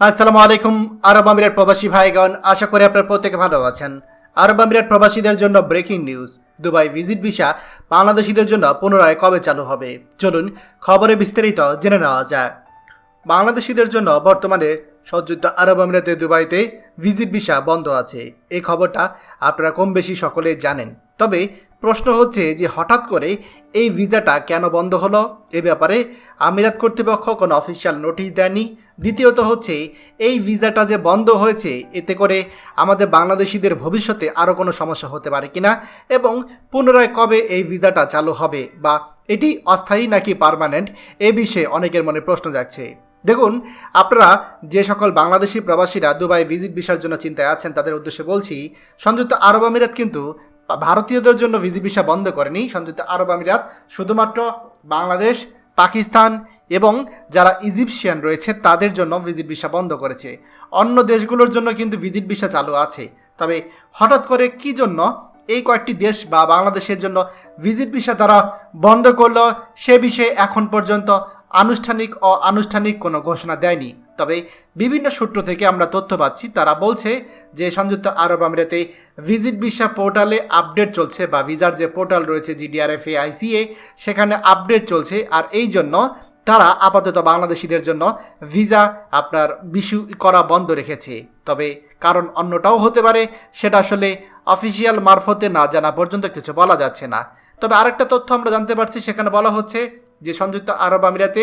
আসসালামু আলাইকুম, আরব আমিরাত প্রবাসী ভাইগণ, আশা করি আপনার প্রত্যেকে ভালো আছেন। আরব আমিরাত প্রবাসীদের জন্য breaking news, Dubai visit visa বাংলাদেশিদের জন্য পুনরায় কবে চালু হবে? চলুন খবরে বিস্তারিত জেনে নেওয়া যায় বাংলাদেশিদের জন্য বর্তমানে সংযুক্ত আরব আমিরাতে দুবাইতে ভিজিট ভিসা বন্ধ আছে। এই খবরটা আপনারা কম বেশি সকলেই জানেন। তবে প্রশ্ন হচ্ছে যে হঠাৎ করে এই ভিসাটা কেন বন্ধ হলো? এ ব্যাপারে আমিরাত কর্তৃপক্ষ কোনো অফিসিয়াল নোটিশ দেয়নি। দ্বিতীয়ত হচ্ছে, এই ভিসাটা যে বন্ধ হয়েছে, এতে করে আমাদের বাংলাদেশিদের ভবিষ্যতে আরও কোনো সমস্যা হতে পারে কিনা এবং পুনরায় কবে এই ভিসাটা চালু হবে বা এটি অস্থায়ী নাকি পার্মানেন্ট, এ বিষয়ে অনেকের মনে প্রশ্ন যাচ্ছে দেখুন, আপনারা যে সকল বাংলাদেশি প্রবাসীরা দুবাই ভিজিট ভিসার জন্য চিন্তায় আছেন, তাদের উদ্দেশ্যে বলছি, সংযুক্ত আরব আমিরাত কিন্তু ভারতীয়দের জন্য ভিজিট ভিসা বন্ধ করেনি। সংযুক্ত আরব আমিরাত শুধুমাত্র বাংলাদেশ, পাকিস্তান এবং যারা ইজিপশিয়ান রয়েছে, তাদের জন্য ভিজিট ভিসা বন্ধ করেছে। অন্য দেশগুলোর জন্য কিন্তু ভিজিট ভিসা চালু আছে। তবে হঠাৎ করে কি জন্য এই কয়েকটি দেশ বা বাংলাদেশের জন্য ভিজিট ভিসা তারা বন্ধ করল, সে বিষয়ে এখন পর্যন্ত আনুষ্ঠানিক ও আনুষ্ঠানিক কোনো ঘোষণা দেয়নি। তবে বিভিন্ন সূত্র থেকে আমরা তথ্য পাচ্ছি, তারা বলছে যে সংযুক্ত আরব আমিরাতে ভিজিট ভিসা পোর্টালে আপডেট চলছে বা ভিসার যে পোর্টাল রয়েছে জিডিআরএফএ আইসিএ সেখানে আপডেট চলছে। আর এই জন্য তারা আপাতত বাংলাদেশিদের জন্য ভিসা আপনার বিশু করা বন্ধ রেখেছে। তবে কারণ অন্যটাও হতে পারে, সেটা আসলে অফিসিয়াল মারফতে না জানা পর্যন্ত কিছু বলা যাচ্ছে না। তবে আরেকটা তথ্য আমরা জানতে পারছি, সেখানে বলা হচ্ছে যে সংযুক্ত আরব আমিরাতে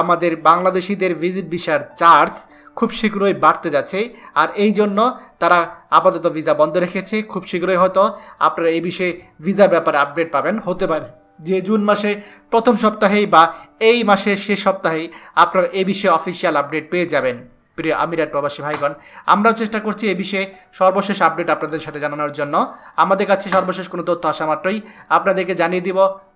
আমাদের বাংলাদেশিদের ভিজিট ভিসার চার্জ খুব শীঘ্রই বাড়তে যাচ্ছে। আর এই জন্য তারা আপাতত ভিসা বন্ধ রেখেছে। খুব শীঘ্রই হয়তো আপনারা এই বিষয়ে ভিসার ব্যাপারে আপডেট পাবেন। হতে পারে যে জুন মাসে প্রথম সপ্তাহেই বা এই মাসের শেষ সপ্তাহেই আপনারা এ বিষয়ে অফিসিয়াল আপডেট পেয়ে যাবেন। প্রিয় আমিরাত প্রবাসী ভাইগণ, আমরাও চেষ্টা করছি এ বিষয়ে সর্বশেষ আপডেট আপনাদের সাথে জানানোর জন্য। আমাদের কাছে সর্বশেষ কোনো তথ্য আসা মাত্রই আপনাদেরকে জানিয়ে দিব।